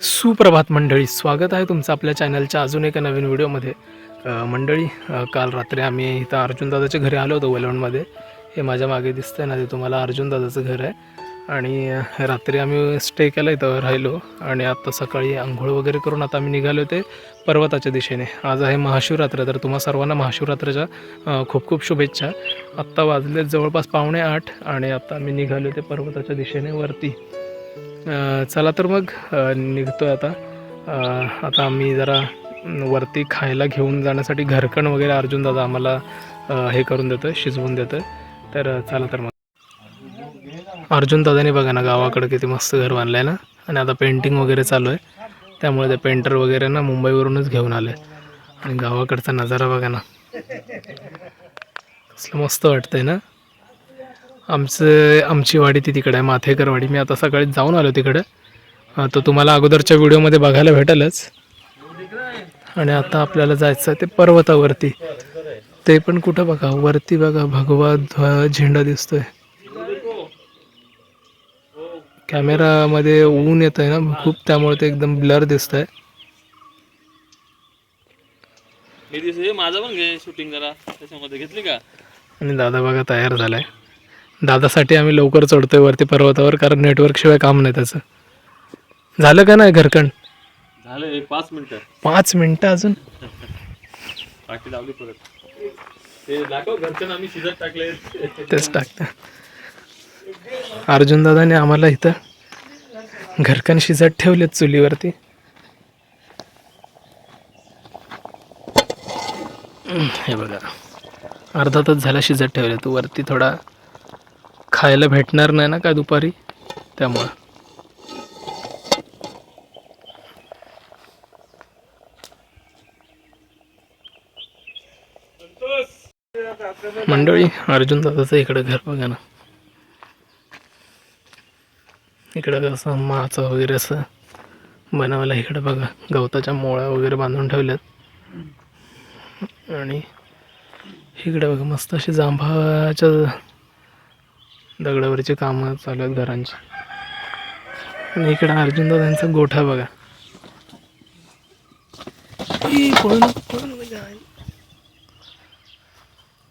सुप्रभात मंडळी. स्वागत आहे तुमचं आपल्या चॅनलच्या अजून एका नवीन व्हिडिओमध्ये. मंडळी काल रात्री आम्ही इथं अर्जुनदादाच्या घरी आलो होतो वलवणमध्ये. हे माझ्या मागे दिसतंय ना ते तुम्हाला अर्जुनदादाचं घर आहे. आणि रात्री आम्ही स्टे केला इथं राहिलो. आणि आता सकाळी आंघोळ वगैरे करून आता आम्ही निघालो ते पर्वताच्या दिशेने. आज आहे महाशिवरात्र तर तुम्हा सर्वांना महाशिवरात्राच्या खूप खूप शुभेच्छा. आत्ता वाजले जवळपास पावणे आठ आणि आता आम्ही निघालो ते पर्वताच्या दिशेने वरती. चला तर मग निघतो आहे आता. आता आम्ही जरा वरती खायला घेऊन जाण्यासाठी घरकण वगैरे अर्जुन दादा आम्हाला हे करून देतं शिजवून देतं तर चला तर मग. अर्जुन दादाने बघा ना गावाकडे किती मस्त घर बांधलं आहे ना. आणि आता पेंटिंग वगैरे चालू आहे. त्यामुळे ते पेंटर वगैरे ना मुंबईवरूनच घेऊन आले. आणि गावाकडचा नजारा बघा ना. कसलं मस्त वाटतंय ना. आमचं आमची वाडी ती तिकडे आहे माथेकर वाडी. मी आता सकाळी जाऊन आलो तिकडे. अं, तो तुम्हाला अगोदरच्या व्हिडिओमध्ये बघायला भेटेलच. आणि आता आपल्याला जायचं आहे ते पर्वतावरती. ते पण कुठं बघा? वरती बघा भगवा झेंडा दिसतोय. कॅमेरामध्ये ऊन येत आहे ना? खूप त्यामुळे ते एकदम ब्लर दिसत आहे माझं पण घे शूटिंग करा त्याच्यामध्ये घेतली का? आणि दादा बघा तयार झालाय. दादासाठी आम्ही लवकर चढतोय वरती पर्वतावर कारण नेटवर्क शिवाय काम नाही त्याचं. झालं का नाही घरकण? झालं एक पाच मिनिटं. पाच मिनिटं अजून? टाकी लावली परत. ते दाखव घरच्या आम्ही शिजत टाकले तेच टाकतं. अर्जुन दादाने आम्हाला इथं घरकण शिजत ठेवलेत चुलीवरती. हे बघा. अर्धा तास झाला शिजत ठेवले तू वरती थोडा खायला भेटणार नाही ना काय दुपारी? त्यामुळं. मंडळी अर्जुन दादाचं इकडं घर बघा ना. इकडं कसं माचं वगैरे असं बनवायला इकडं बघा. गवताच्या मोळ्या वगैरे बांधून ठेवल्यात. आणि इकडं बघा मस्त अशी जांभाच्या दगडावरची कामं चालू आहेत घरांची. आणि इकडं अर्जुन दादांचा गोठा बघा.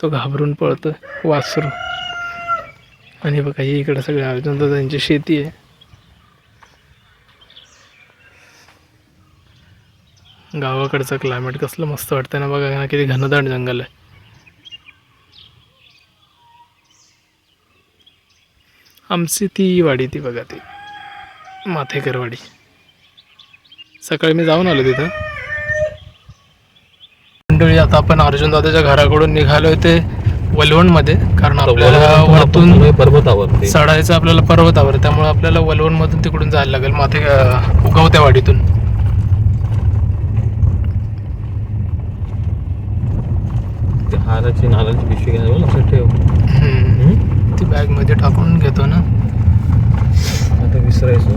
तो घाबरून पळतो वासरू. आणि बघा ही इकडे सगळे अर्जुन दादांची शेती आहे. गावाकडचं क्लायमेट कसलं मस्त वाटतं ना बघा ना किती घनदाट जंगल आहे. आमची ती वाडी ती बघा ती. माथेकर वाडी सकाळी मी जाऊन आलो तिथं. मंडळी आता आपण अर्जुन दादाच्या घराकडून निघालोय ते वलवणमध्ये. कारण आपल्याला वरतून पर्वतावर चढायचं आपल्याला पर्वतावर त्यामुळे आपल्याला वलवणमधून तिकडून जायला लागेल माथे उगवत्या वाडीतून. हाराची नारळाची पिशवी घ्यावी लक्षात ठेव. हम्म. ती बॅगमध्ये टाकून घेतो ना. आता विसरायचो.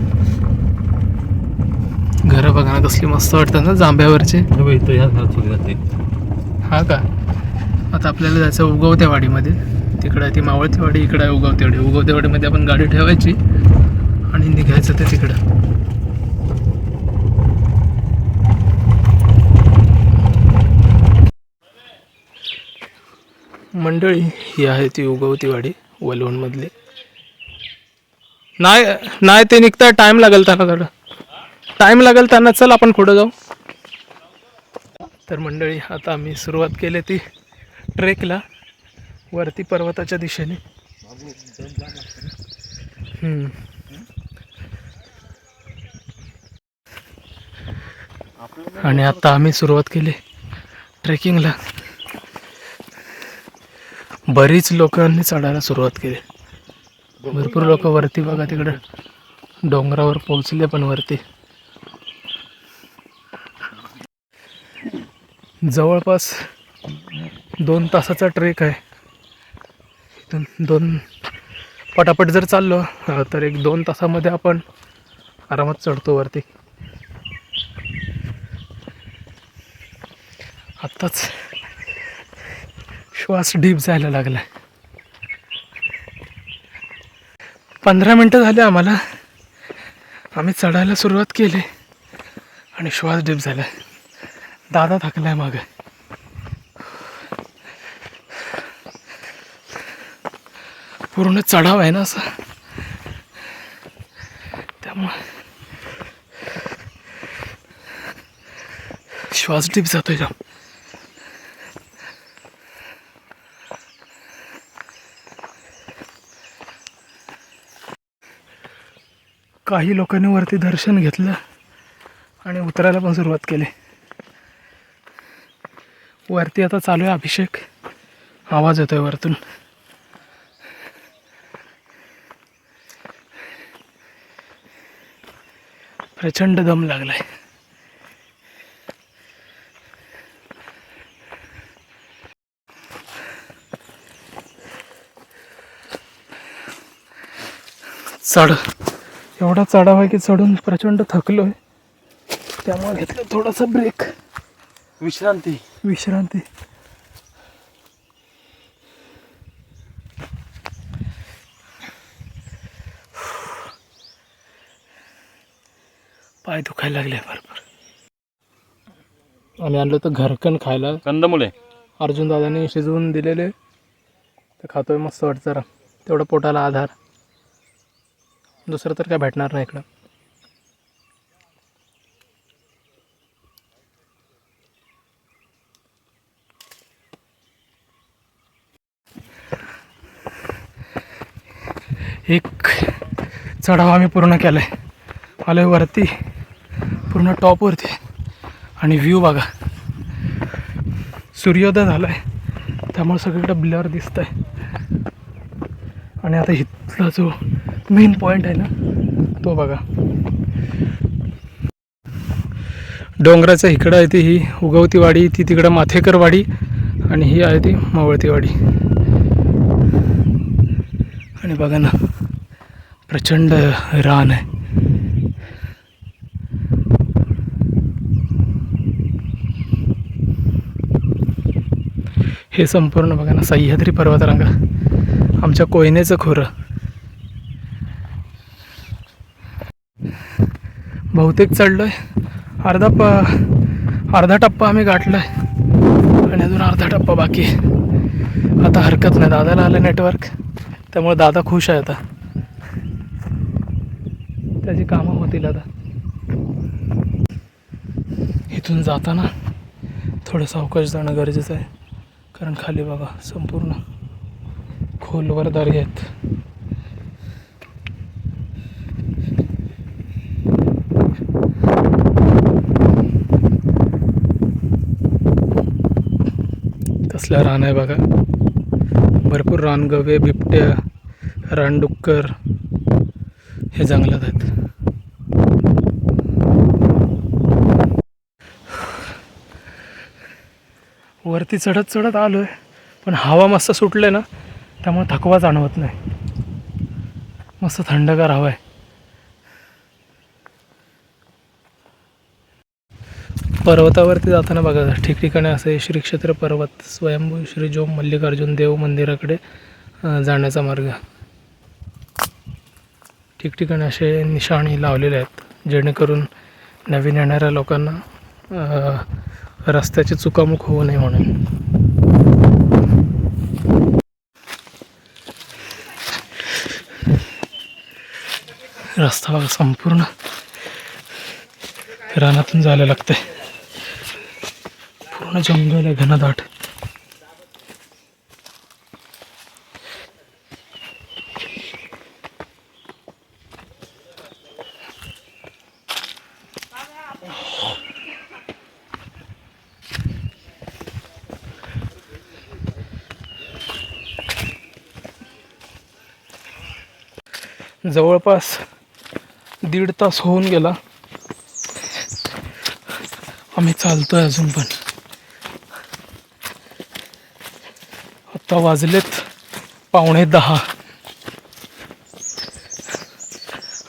घर बघा ना कसली मस्त वाटतात ना जांभ्यावरचे. हा का? आता आपल्याला जायचं उगवत्या वाडीमध्ये तिकडं ती मावळती वाडी इकडं आहे उगवती वाडी उगवत्या वाडीमध्ये आपण गाडी ठेवायची आणि निघायचं ते तिकडं. मंडळी ही आहे ती उगवती वाडी वलवणमधले. नाही नाही ते निघता टाईम लागेल त्यांना थोडं. टाइम लागेल त्यांना. चल आपण पुढं जाऊ. तर मंडळी आता आम्ही सुरुवात केली ती ट्रेकला वरती पर्वताच्या दिशेने. आणि आता आम्ही सुरुवात केली ट्रेकिंगला. बरीच लोकांनी चढायला सुरुवात केली. भरपूर लोक वरती बघा तिकडे. डोंगरावर पोहोचले पण वरती. जवळपास दोन तासाचा ट्रेक आहे. इथून दोन पटापट जर चाललो तर एक दोन तासामध्ये आपण आरामात चढतो वरती. आत्ताच श्वास डीप जायला लागला पंधरा मिनटं झाले आम्हाला. आम्ही चढायला सुरुवात केली आणि श्वास डीप झाला दादा थकलाय मागे. पूर्ण चढाव आहे ना असं. त्यामुळे श्वास डीप जातोय जाम. काही लोकांनी वरती दर्शन घेतलं आणि उतरायला पण सुरुवात केली. वरती आता चालू आहे अभिषेक. आवाज येतोय वरतून. प्रचंड दम लागलाय. चढ. एवढा चढाव आहे की चढून प्रचंड थकलोय. त्यामुळे घेतलं थोडासा ब्रेक विश्रांती. विश्रांती. पाय दुखायला लागले भरपूर आम्ही आणलं तर घरकण खायला. कंदमुळे. अर्जुन दादाने शिजवून दिलेले. ते खातोय मस्त वाटतं जरा. तेवढं पोटाला आधार. दुसरं तर काय भेटणार नाही इकडं. एक चढाव आम्ही पूर्ण केला आहे आलोय वरती पूर्ण टॉपवरती आणि व्ह्यू बघा. सूर्योदय झाला आहे त्यामुळे सगळीकडं ब्लर दिसत आहे आणि आता इथला जो मेन पॉईंट आहे ना. तो बघा. डोंगराच्या इकडं आहे ती ही उगवती वाडी ती तिकडं माथेकरवाडी आणि ही आहे ती मावळतीवाडी. आणि बघा ना प्रचंड रान आहे. हे संपूर्ण बघा ना सह्याद्री पर्वतरांगा. आमच्या कोयनेचं खोरं. बहुतेक चढलो आहे अर्धा प अर्धा टप्पा आम्ही गाठलोय. आणि अजून अर्धा टप्पा बाकी. आहे आता हरकत नाही. दादाला आलं नेटवर्क त्यामुळे दादा खुश आहे आता. त्याची कामं होतील आता. इथून जाताना थोडं सावकाश जाणं गरजेचं आहे. कारण खाली बघा संपूर्ण खोलवर दरी आहेत. कसलं रान आहे बघा. भरपूर रानगवे बिबट्या रानडुक्कर हे जंगलात आहेत. वरती चढत चढत आलो आहे पण हवा मस्त सुटले ना त्यामुळे थकवा जाणवत नाही. मस्त थंडगार हवा आहे. पर्वतावरती जाताना बघा ठिकठिकाणी असे श्री क्षेत्र पर्वत स्वयंभू श्री जोम मल्लिकार्जुन देव मंदिराकडे जाण्याचा मार्ग. ठिकठिकाणी असे निशाणी लावलेले आहेत जेणेकरून नवीन येणाऱ्या लोकांना रस्त्याची चुकामुक होऊ नये म्हणून. रस्ता संपूर्ण रानातून जायला लागतंय. पूर्ण जंगल आहे घनदाट. जवळपास दीड तास होऊन गेला. आम्ही चालतोय अजून पण. आता वाजलेत पावणे दहा.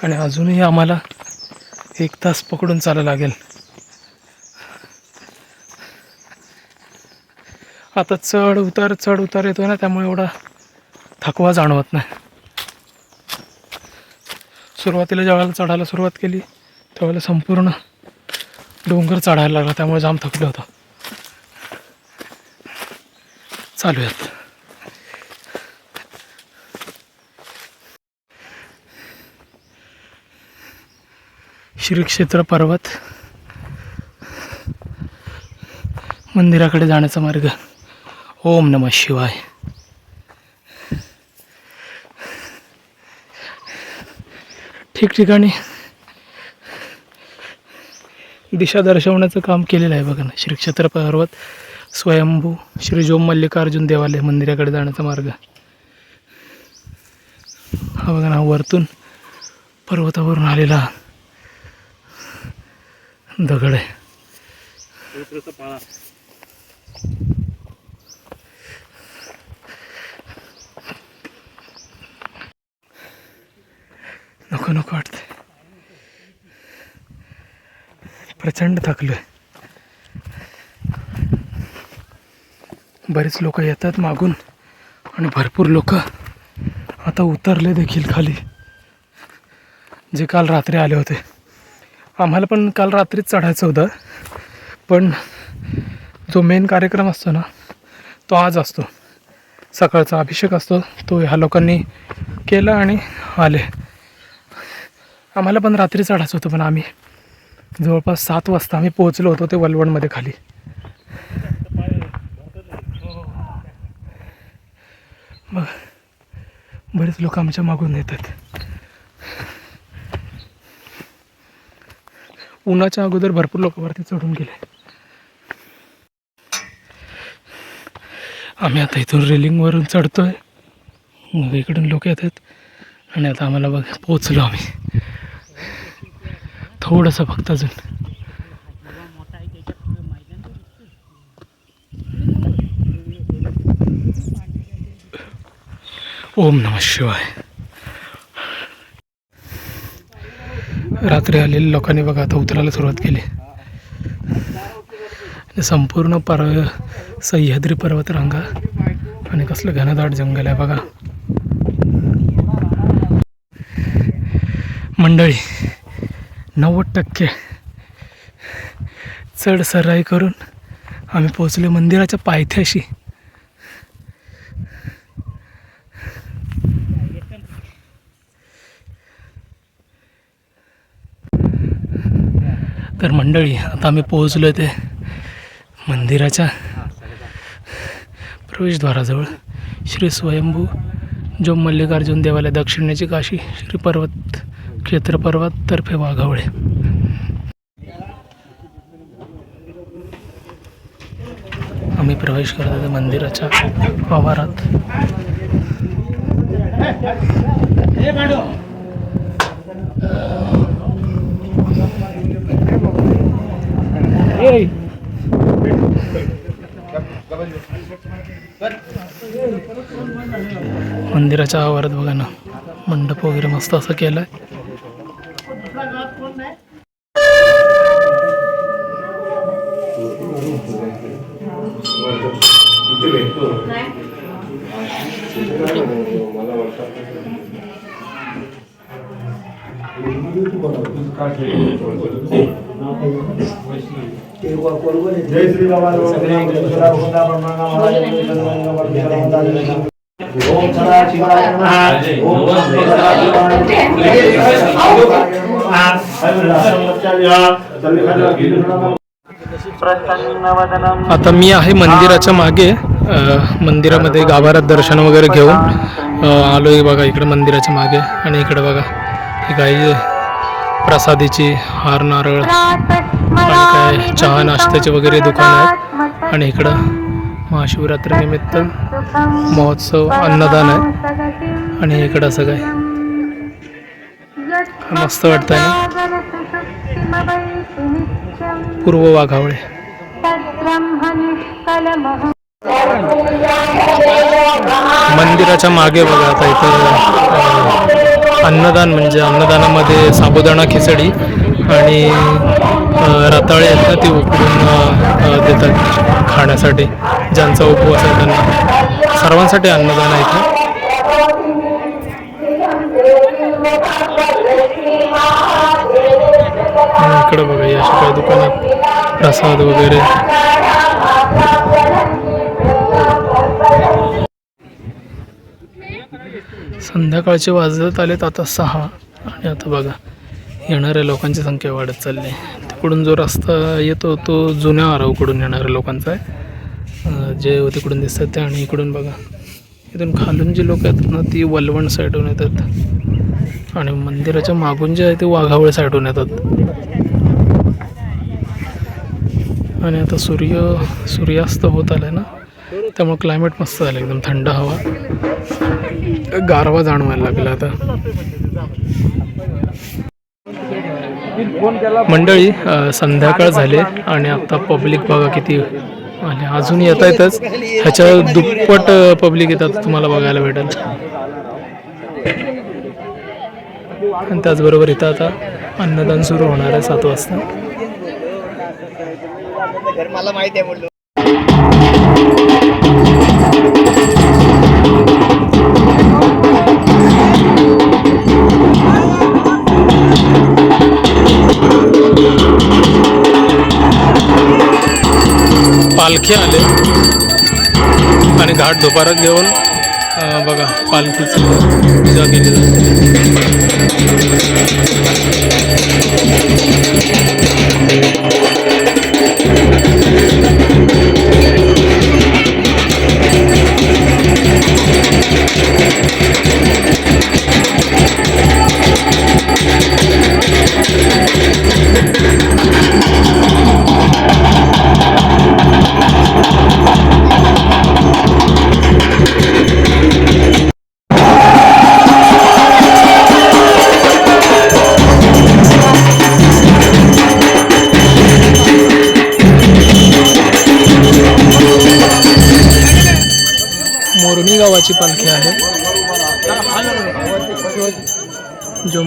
आणि अजूनही आम्हाला एक तास पकडून चालावं लागेल. आता चढ उतार चढ उतार येतोय ना त्यामुळे एवढा थकवा जाणवत नाही. सुरुवातीला ज्यावेळेला चढायला सुरुवात केली त्यावेळेला संपूर्ण डोंगर चढायला लागला त्यामुळे जाम थकलं होतं. चालूयात. श्री क्षेत्र पर्वत मंदिराकडे जाण्याचा मार्ग. ओम नम शिवाय. ठिकठिकाणी दिशा दर्शवण्याचं काम केलेलं आहे बघा ना. श्री क्षेत्र पर्वत स्वयंभू श्री जोम मल्लिकार्जुन देवालय मंदिराकडे जाण्याचा मार्ग. हा बघा ना वरतून पर्वतावरून आलेला दगड आहे. नको नको वाटते प्रचंड थकलोय. बरेच लोक येतात मागून आणि भरपूर लोक आता उतरले देखील खाली. जे काल रात्री आले होते. आम्हाला पण काल रात्रीच चढायचं होतं. पण जो मेन कार्यक्रम असतो ना तो आज असतो. सकाळचा अभिषेक असतो तो ह्या लोकांनी केला आणि आले. आम्हाला पण रात्री चढायचं होतं पण आम्ही जवळपास सात वाजता आम्ही पोहोचलो होतो ते वलवणमध्ये खाली. मग बरेच लोक आमच्या मागून येतात. उन्हाच्या अगोदर भरपूर लोक वरती चढून गेले आम्ही आता इथून रेलिंगवरून चढतोय. मग इकडून लोक येतात आणि आता आम्हाला बघ पोचलो आम्ही. थोडंसं फक्त अजून. ओम नमः शिवाय. रात्री आलेल्या लोकांनी बघा आता उतरायला सुरुवात केली. आणि संपूर्ण पर्व सह्याद्री पर्वत रांगा आणि कसलं घनदाट जंगल आहे बघा. मंडळी नव्वद टक्के चढ सराई करून आम्ही पोचलो मंदिराच्या पायथ्याशी. तर मंडळी आता आम्ही पोहोचलो ते मंदिराच्या प्रवेशद्वाराजवळ. श्री स्वयंभू जो मल्लिकार्जुन देवालय दक्षिणेची काशी श्री पर्वत क्षेत्र पर्वत तर्फे वाघावळे. आम्ही प्रवेश करत होतो मंदिराच्या आवारात मंदिराच्या आवारात बघा ना मंडप वगैरे मस्त असं केलंय. जय श्री बाबा ओम सदा शिवाय नमः. ओम सदा आता मी आहे मंदिराच्या मागे मंदिरामध्ये गाभाऱ्यात दर्शन वगैरे घेऊन आलोय बघा इकडे मंदिराच्या मागे. आणि इकडे बघा ही काही प्रसादीची हार नारळ. आणि काय चहा नाश्त्याचे वगैरे दुकान आहेत. आणि इकडं महाशिवरात्रीनिमित्त महोत्सव अन्नदान आहे. आणि इकडं असं काय? मस्त वाटतंय ना? पूर्व वाघावळे. मंदिराच्या मागे बघा आता इथं अन्नदान म्हणजे अन्नदानामध्ये साबुदाणा खिचडी आणि रताळे आहेत ना ते उकडून देतात खाण्यासाठी ज्यांचा उपवास आहे त्यांना. सर्वांसाठी अन्नदान आहे इथं. इकडं बघा या अशा काही दुकानात प्रसाद वगैरे. संध्याकाळचे वाजत आलेत आता सहा. आणि आता बघा येणाऱ्या लोकांची संख्या वाढत चालली आहे. तिकडून जो रस्ता येतो तो जुन्या आरावकडून येणाऱ्या लोकांचा आहे. जे तिकडून दिसतात ते आणि इकडून बघा. इथून खालून जी लोक येतात ना ती वलवण साईडून येतात. आणि मंदिराच्या मागून जे आहे ते वाघावळ साईडून येतात. आणि आता सूर्य सूर्यास्त होत आलाय ना त्यामुळे क्लायमेट मस्त झालं एकदम थंड हवा. गारवा जाणवायला लागला आता. मंडळी संध्याकाळ झाले आणि आता पब्लिक बघा किती आले अजून येत आहेतच ह्याच्या दुप्पट पब्लिक येतात तुम्हाला बघायला भेटेल. आणि त्याचबरोबर इथं आता अन्नदान सुरू होणार आहे सात वाजता. पालखी आले. आणि घाट दुपारात घेऊन बघा पालखीची पूजा केली जाते दोन्ही गावाची पालखी आहे. जो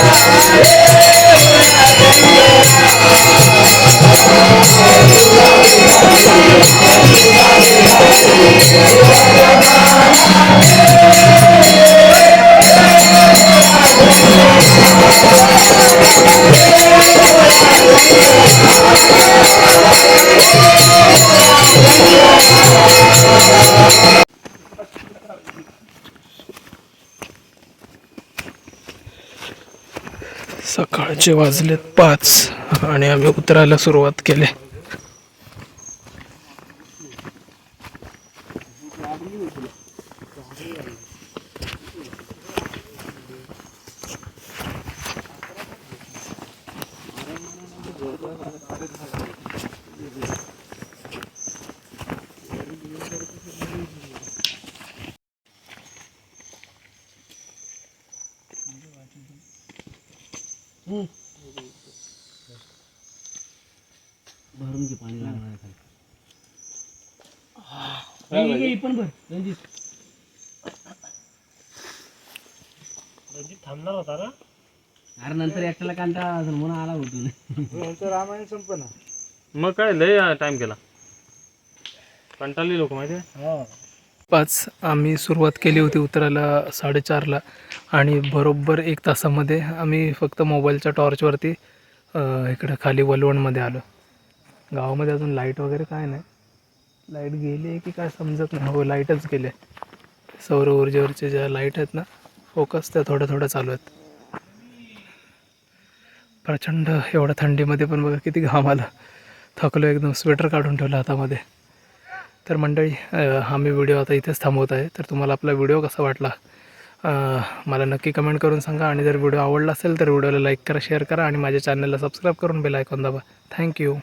मल्लिकार्जुन सकाळचे वाजलेत पाच आणि आम्ही उतरायला सुरुवात केली. अरे नंतर एकट्याला कंटाळा असेल म्हणून आला होतो. मग काय लय टाइम केला कंटाळली लोक माहिती आहे? पाच आम्ही सुरुवात केली होती उतरायला साडेचारला आणि बरोबर एक तासामध्ये आम्ही फक्त मोबाईलच्या टॉर्चवरती इकडं खाली वलवणमध्ये आलो. गावामध्ये अजून लाइट वगैरे काय नाही. लाइट गेली आहे की काय समजत नाही. हो लाईटच गेले सौर ऊर्जेवरचे ज्या लाइट आहेत ना फोकस त्या थोड्या थोड्या चालू आहेत. प्रचंड एवढ्या थंडीमध्ये पण बघा किती घाम आला. थकलो एकदम स्वेटर काढून ठेवलं हातामध्ये. तर मंडळी हा मी व्हिडिओ आता इथेच थांबवत आहे. तर तुम्हाला आपला व्हिडिओ कसा वाटला? मला नक्की कमेंट करून सांगा. आणि जर व्हिडिओ आवडला असेल तर व्हिडिओला लाईक करा शेअर करा आणि माझ्या चॅनलला सबस्क्राईब करून बेल आयकॉन दाबा. थँक्यू